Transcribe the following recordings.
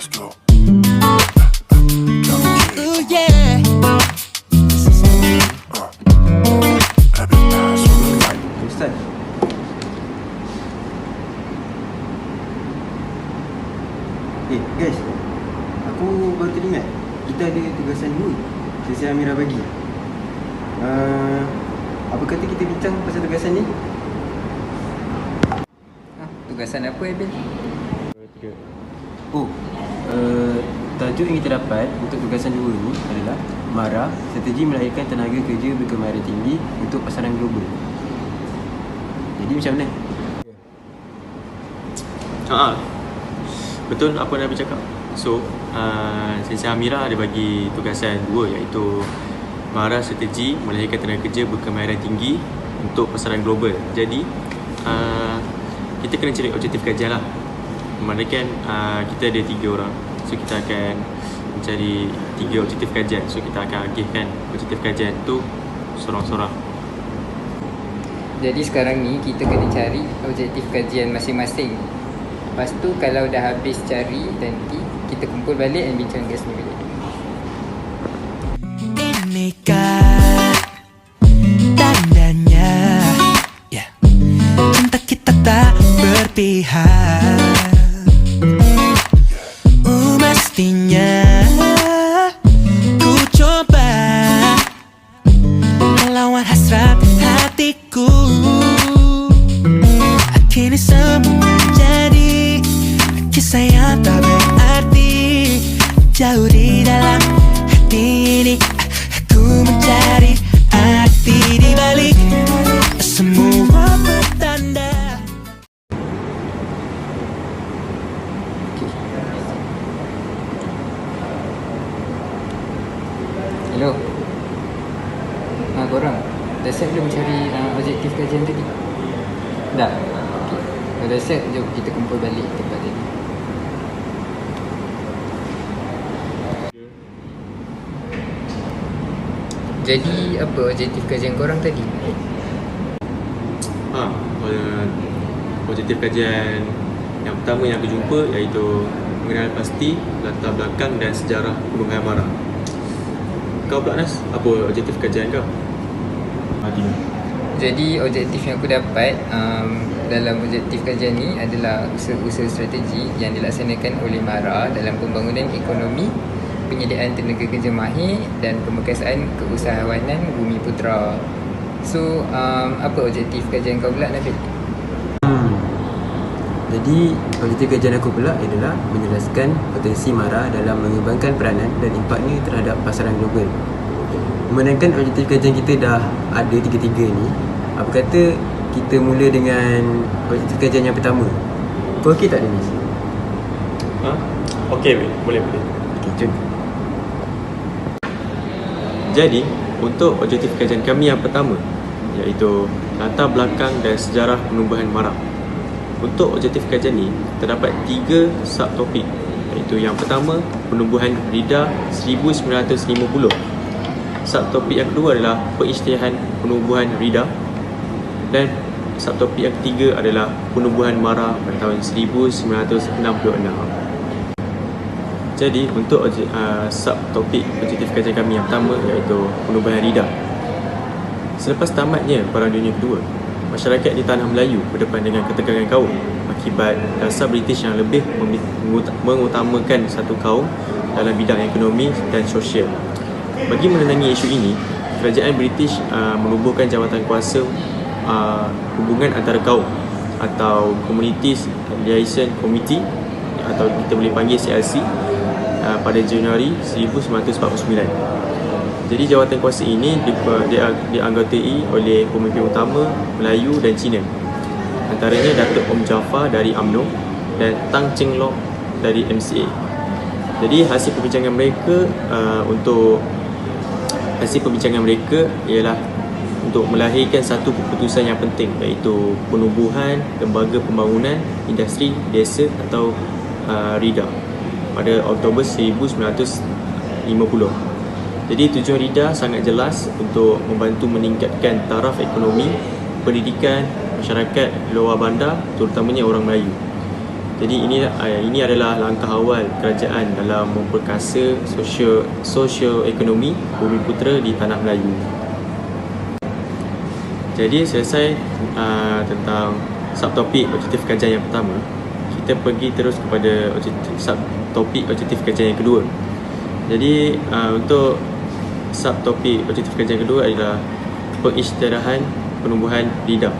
Let's go. Ooh, yeah. Ustaz Eh guys Aku baru teringat Kita ada tugasan dua Sesi Amira bagi uh, Apa kata kita bincang pasal tugasan ni? Ha, tugasan apa Ebil? Oh uh, Tajuk yang kita dapat untuk tugasan dua ni adalah MARA Strategi melahirkan tenaga kerja berkemahiran tinggi untuk pasaran global Jadi macam mana? Ha, betul apa Nabi cakap. So, uh, Sensei Amira ada bagi tugasan dua iaitu Mara strategi melahirkan tenaga kerja berkemahiran tinggi untuk pasaran global. Jadi, uh, kita kena cari objektif kajian lah. Mana kan uh, kita ada tiga orang. So, kita akan mencari tiga objektif kajian. So, kita akan agihkan objektif kajian tu sorang-sorang. Jadi sekarang ni kita kena cari objektif kajian masing-masing. Lepas tu kalau dah habis cari nanti kita kumpul balik dan bincang kat sini balik. Hello. Ha korang. Dah set belum cari uh, objektif kajian tadi? Dah. Okay. Kalau dah set, jom kita kumpul balik tempat tadi. Jadi apa objektif kajian korang tadi? Ha, uh, objektif kajian yang pertama yang aku jumpa iaitu mengenal pasti latar belakang dan sejarah Gunung Mara. Kau pula Nas, apa objektif kajian kau? Mati. Jadi objektif yang aku dapat um, dalam objektif kajian ni adalah usaha-usaha strategi yang dilaksanakan oleh MARA dalam pembangunan ekonomi, penyediaan tenaga kerja mahir dan pemekasaan keusahawanan Bumi Putra. So, um, apa objektif kajian kau pula Nabil? Jadi objektif kajian aku pula adalah menjelaskan potensi MARA dalam mengembangkan peranan dan impaknya terhadap pasaran global. Memandangkan objektif kajian kita dah ada tiga-tiga ni, apa kata kita mula dengan objektif kajian yang pertama. Kau okey tak Dennis? Ha? Okey, boleh boleh. Okey, jom. Jadi, untuk objektif kajian kami yang pertama iaitu latar belakang dan sejarah penubuhan Mara. Untuk objektif kajian ni terdapat tiga subtopik iaitu yang pertama penubuhan Rida 1950. Subtopik yang kedua adalah pengisytiharan penubuhan Rida dan subtopik yang ketiga adalah penubuhan Mara pada tahun 1966. Jadi untuk uh, subtopik objektif kajian kami yang pertama iaitu penubuhan Rida. Selepas tamatnya Perang Dunia Kedua, masyarakat di tanah Melayu berdepan dengan ketegangan kaum akibat dasar British yang lebih mengutamakan satu kaum dalam bidang ekonomi dan sosial. Bagi menenangi isu ini, kerajaan British uh, menubuhkan jawatan kuasa uh, hubungan antara kaum atau Communities Liaison Committee atau kita boleh panggil CLC uh, pada Januari 1949. Jadi jawatan kuasa ini di, di, dianggotai oleh pemimpin utama Melayu dan Cina. Antaranya Datuk Om Jaafar dari UMNO dan Tang Cheng Lock dari MCA. Jadi hasil perbincangan mereka uh, untuk hasil perbincangan mereka ialah untuk melahirkan satu keputusan yang penting iaitu penubuhan lembaga pembangunan industri desa atau uh, RIDA pada Oktober 1950. Jadi tujuan RIDA sangat jelas untuk membantu meningkatkan taraf ekonomi, pendidikan masyarakat luar bandar terutamanya orang Melayu. Jadi ini uh, ini adalah langkah awal kerajaan dalam memperkasa sosio sosio ekonomi Bumi Putera di tanah Melayu. Jadi selesai uh, tentang subtopik objektif kajian yang pertama, kita pergi terus kepada objektif subtopik objektif kajian yang kedua. Jadi uh, untuk subtopik objektif yang kedua adalah pengisytiharan penumbuhan lidah.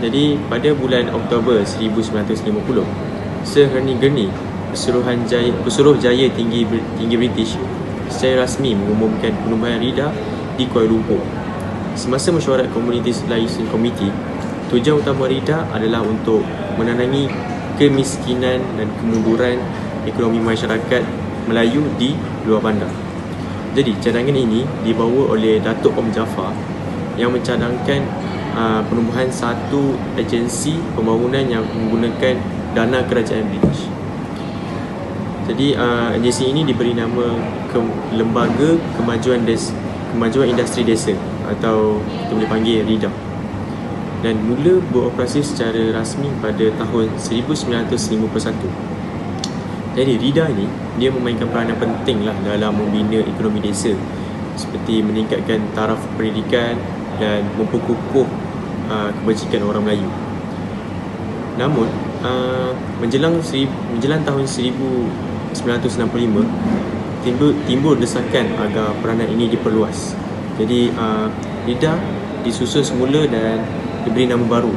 Jadi pada bulan Oktober 1950, Sir Henry Gurney, Pesuruhan Jaya, Pesuruh Jaya Tinggi Tinggi British secara rasmi mengumumkan penumbuhan lidah di Kuala Lumpur. Semasa mesyuarat Communities Liaison Committee, tujuan utama RIDA adalah untuk menanami kemiskinan dan kemunduran ekonomi masyarakat Melayu di luar bandar. Jadi cadangan ini dibawa oleh Datuk Om Jaafar yang mencadangkan uh, penumbuhan satu agensi pembangunan yang menggunakan dana kerajaan British. Jadi uh, agensi ini diberi nama ke Lembaga Kemajuan Des Kemajuan Industri Desa atau kita boleh panggil RIDA. Dan mula beroperasi secara rasmi pada tahun 1951. Jadi RIDA ni dia memainkan peranan penting lah dalam membina ekonomi desa seperti meningkatkan taraf pendidikan dan memperkukuh uh, kebajikan orang Melayu. Namun uh, menjelang seri, menjelang tahun 1965 timbul timbul desakan agar peranan ini diperluas. Jadi uh, RIDA disusun semula dan diberi nama baru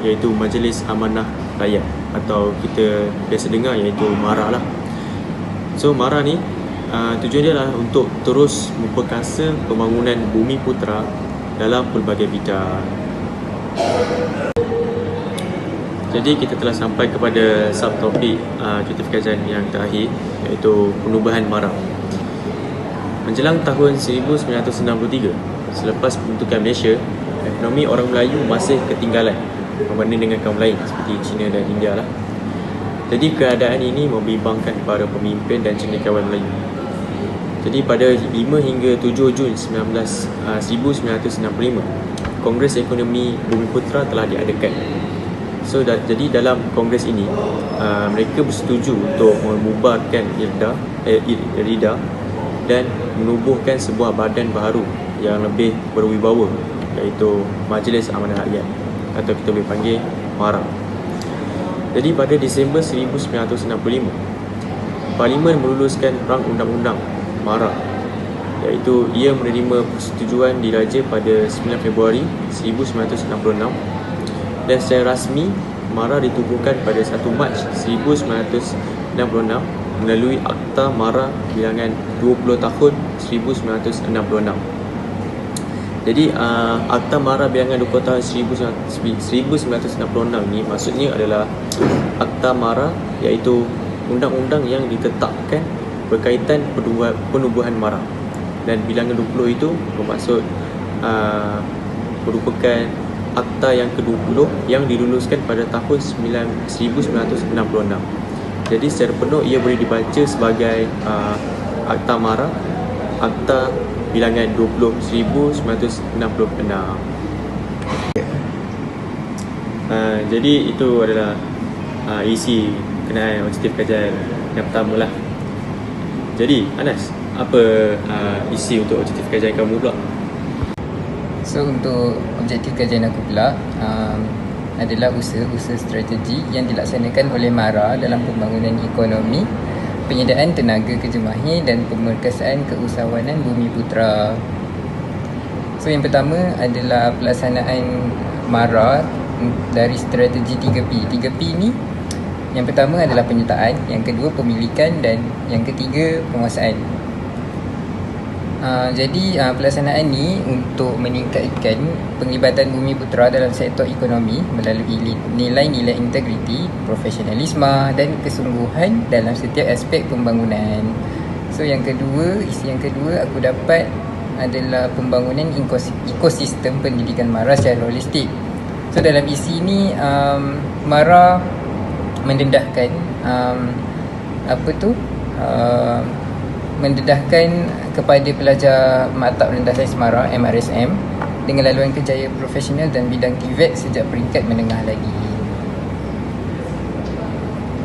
iaitu Majlis Amanah Rakyat atau kita biasa dengar iaitu MARA lah. So MARA ni uh, tujuan dia adalah untuk terus memperkasa pembangunan bumi putera dalam pelbagai bidang. Jadi kita telah sampai kepada subtopik uh, cuti kajian yang terakhir iaitu penubuhan MARA. Menjelang tahun 1963, selepas pembentukan Malaysia, ekonomi orang Melayu masih ketinggalan berbanding dengan kaum lain seperti China dan India lah. Jadi keadaan ini membimbangkan para pemimpin dan cendekiawan Melayu. Jadi pada 5 hingga 7 Jun 19, uh, 1965, Kongres Ekonomi Bumi Putra telah diadakan. So da- jadi dalam kongres ini, uh, mereka bersetuju untuk membubarkan IRDA, eh, IRDA dan menubuhkan sebuah badan baru yang lebih berwibawa iaitu Majlis Amanah Rakyat atau kita boleh panggil MARA. Jadi pada Disember 1965, Parlimen meluluskan rang undang-undang MARA iaitu ia menerima persetujuan diraja pada 9 Februari 1966 dan secara rasmi MARA ditubuhkan pada 1 Mac 1966 melalui Akta MARA bilangan 20 tahun 1966. Jadi uh, Akta MARA bilangan 20 tahun 1966 ni maksudnya adalah Akta MARA iaitu undang-undang yang ditetapkan berkaitan penubuhan, MARA dan bilangan 20 itu bermaksud uh, merupakan akta yang ke-20 yang diluluskan pada tahun 9, 1966. Jadi secara penuh ia boleh dibaca sebagai uh, akta MARA, akta bilangan 20 1966. Uh, jadi itu adalah uh, isi kenaan objektif kajian yang pertama lah. Jadi Anas, apa uh, isi untuk objektif kajian kamu pula? So untuk objektif kajian aku pula um, adalah usaha-usaha strategi yang dilaksanakan oleh MARA dalam pembangunan ekonomi, penyediaan tenaga kerja mahir dan pemerkasaan keusahawanan bumi putera. So yang pertama adalah pelaksanaan MARA dari strategi 3P. 3P ni yang pertama adalah penyertaan, yang kedua pemilikan dan yang ketiga penguasaan. Uh, jadi uh, pelaksanaan ni untuk meningkatkan penglibatan bumi putera dalam sektor ekonomi melalui nilai-nilai integriti, profesionalisme dan kesungguhan dalam setiap aspek pembangunan. So yang kedua, isi yang kedua aku dapat adalah pembangunan ekosistem pendidikan MARA secara holistik. So dalam isi ni um, MARA mendedahkan um, apa tu uh, mendedahkan kepada pelajar Maktab Rendah Sains Mara MRSM dengan laluan kejayaan profesional dan bidang TVET sejak peringkat menengah lagi.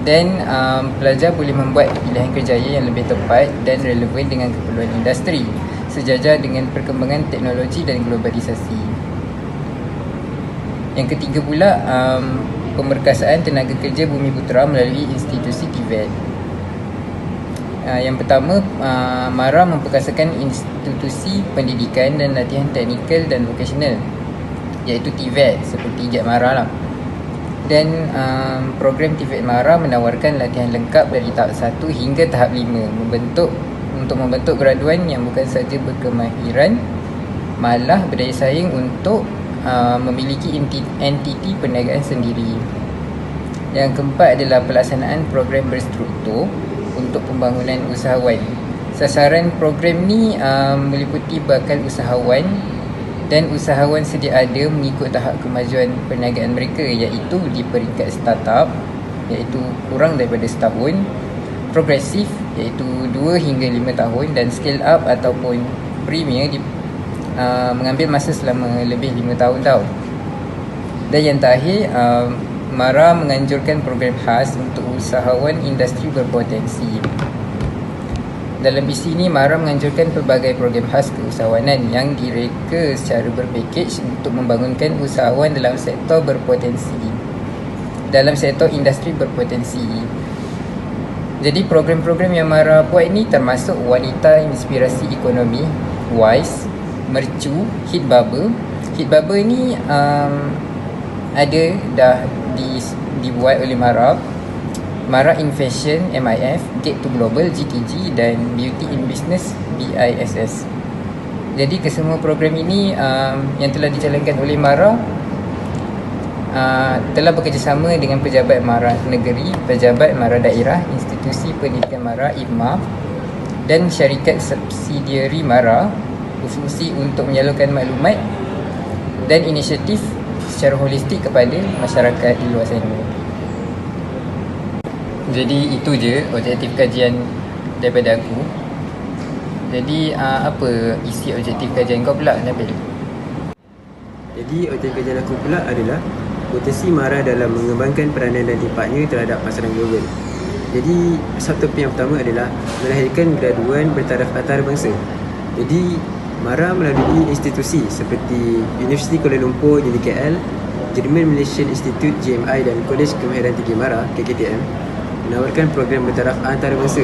dan um, pelajar boleh membuat pilihan kerjaya yang lebih tepat dan relevan dengan keperluan industri sejajar dengan perkembangan teknologi dan globalisasi. Yang ketiga pula, um, pemerkasaan tenaga kerja Bumi Putera melalui institusi TVET. Uh, yang pertama, uh, MARA memperkasakan institusi pendidikan dan latihan teknikal dan vokasional iaitu TVET seperti JET MARA lah dan um, program TVET MARA menawarkan latihan lengkap dari tahap 1 hingga tahap 5 membentuk untuk membentuk graduan yang bukan saja berkemahiran malah berdaya saing untuk uh, memiliki entiti perniagaan sendiri. Yang keempat adalah pelaksanaan program berstruktur untuk pembangunan usahawan. Sasaran program ni um, meliputi bakal usahawan dan usahawan sedia ada mengikut tahap kemajuan perniagaan mereka iaitu di peringkat startup iaitu kurang daripada setahun progresif iaitu 2 hingga 5 tahun dan scale up ataupun premier di, uh, mengambil masa selama lebih 5 tahun tau dan yang terakhir uh, MARA menganjurkan program khas untuk usahawan industri berpotensi dalam isi ini, MARA menganjurkan pelbagai program khas keusahawanan yang direka secara berpakej untuk membangunkan usahawan dalam sektor berpotensi. Dalam sektor industri berpotensi. Jadi program-program yang MARA buat ini termasuk Wanita Inspirasi Ekonomi, WISE, Mercu, Hit Bubble. Hit Bubble ini um, ada dah di, dibuat oleh MARA Mara in Fashion MIF, Gate to Global GTG dan Beauty in Business BISS. Jadi kesemua program ini um, yang telah dijalankan oleh Mara uh, telah bekerjasama dengan pejabat Mara Negeri, pejabat Mara Daerah, institusi pendidikan Mara IPMA dan syarikat subsidiari Mara berfungsi untuk menyalurkan maklumat dan inisiatif secara holistik kepada masyarakat di luar sana. Jadi itu je objektif kajian daripada aku. Jadi uh, apa isi objektif kajian kau pula Nabil? Jadi objektif kajian aku pula adalah potensi MARA dalam mengembangkan peranan dan impaknya terhadap pasaran global. Jadi subtopik yang pertama adalah melahirkan graduan bertaraf antarabangsa. Jadi MARA melalui institusi seperti Universiti Kuala Lumpur UniKL, German Malaysian Institute GMI dan Kolej Kemahiran Tinggi MARA KKTM menawarkan program bertaraf antarabangsa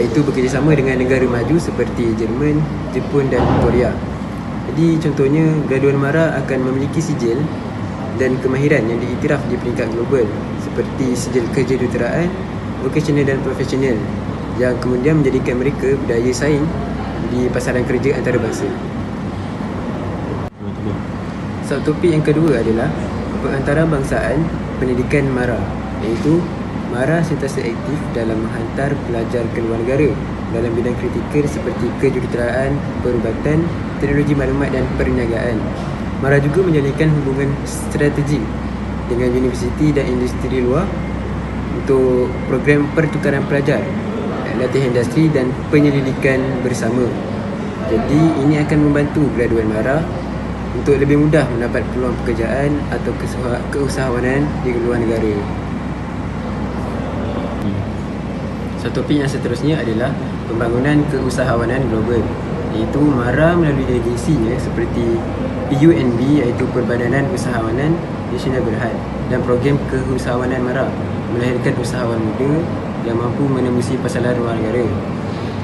iaitu bekerjasama dengan negara maju seperti Jerman, Jepun dan Korea. Jadi contohnya graduan MARA akan memiliki sijil dan kemahiran yang diiktiraf di peringkat global seperti sijil kerja duteraan, vocational dan profesional yang kemudian menjadikan mereka berdaya saing di pasaran kerja antarabangsa. Subtopik yang kedua adalah pengantarabangsaaan pendidikan MARA iaitu Mara sentiasa aktif dalam menghantar pelajar ke luar negara dalam bidang kritikal seperti kejuruteraan, perubatan, teknologi maklumat dan perniagaan. Mara juga menjalinkan hubungan strategik dengan universiti dan industri luar untuk program pertukaran pelajar, latihan industri dan penyelidikan bersama. Jadi ini akan membantu graduan Mara untuk lebih mudah mendapat peluang pekerjaan atau keusahawanan di luar negara. Satu topik yang seterusnya adalah pembangunan keusahawanan global iaitu MARA melalui delegasinya seperti PUNB iaitu Perbadanan Usahawanan Nasional Berhad dan program keusahawanan MARA melahirkan usahawan muda yang mampu menembusi pasaran luar negara.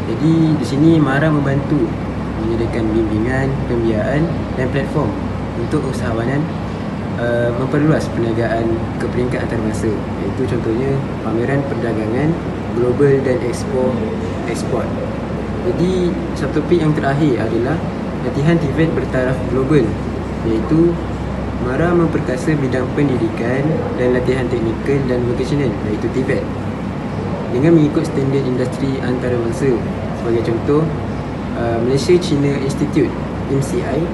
Jadi di sini MARA membantu menyediakan bimbingan, pembiayaan dan platform untuk usahawanan uh, memperluas perniagaan ke peringkat antarabangsa iaitu contohnya pameran perdagangan global dan ekspor ekspor. Jadi satu topik yang terakhir adalah latihan TVET bertaraf global iaitu Mara memperkasa bidang pendidikan dan latihan teknikal dan vocational iaitu TVET dengan mengikut standard industri antarabangsa sebagai contoh uh, Malaysia China Institute MCI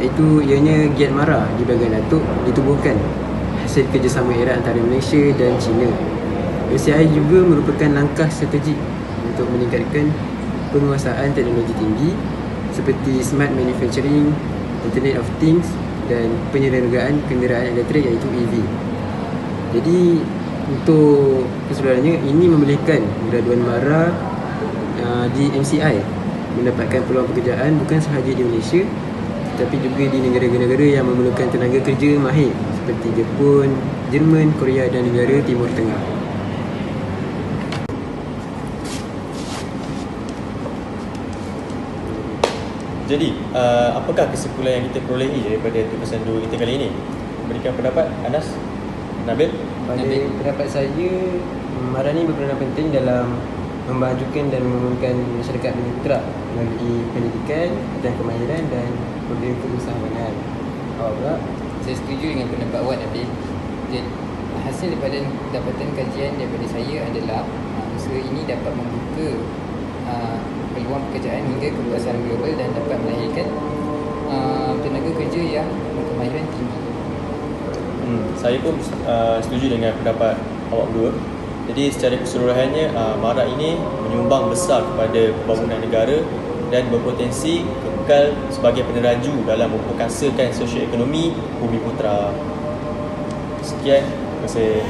iaitu ianya Giat Mara di bahagian Datuk ditubuhkan hasil kerjasama erat antara Malaysia dan China OCI juga merupakan langkah strategik untuk meningkatkan penguasaan teknologi tinggi seperti smart manufacturing, internet of things dan penyelenggaraan kenderaan elektrik iaitu EV. Jadi untuk keseluruhannya ini membolehkan graduan MARA uh, di MCI mendapatkan peluang pekerjaan bukan sahaja di Malaysia tetapi juga di negara-negara yang memerlukan tenaga kerja mahir seperti Jepun, Jerman, Korea dan negara Timur Tengah. Jadi, uh, apakah kesimpulan yang kita perolehi daripada tugasan dua kita kali ini? Berikan pendapat Anas, Nabil. Pada Nabil. pendapat saya, MARA ni berperanan penting dalam memajukan dan membangunkan masyarakat Mitra melalui pendidikan dan kemahiran dan program keusahawanan. Awak pula? Saya setuju dengan pendapat awak Nabil Jadi, hasil daripada dapatan kajian daripada saya adalah uh, usaha ini dapat membuka uh, peluang pekerjaan hingga ke pasaran global dan dapat melahirkan uh, tenaga kerja yang berkemahiran tinggi. Hmm, saya pun uh, setuju dengan pendapat awak berdua. Jadi secara keseluruhannya uh, MARA ini menyumbang besar kepada pembangunan negara dan berpotensi kekal sebagai peneraju dalam memperkasakan sosioekonomi bumi putera. Sekian, terima kasih.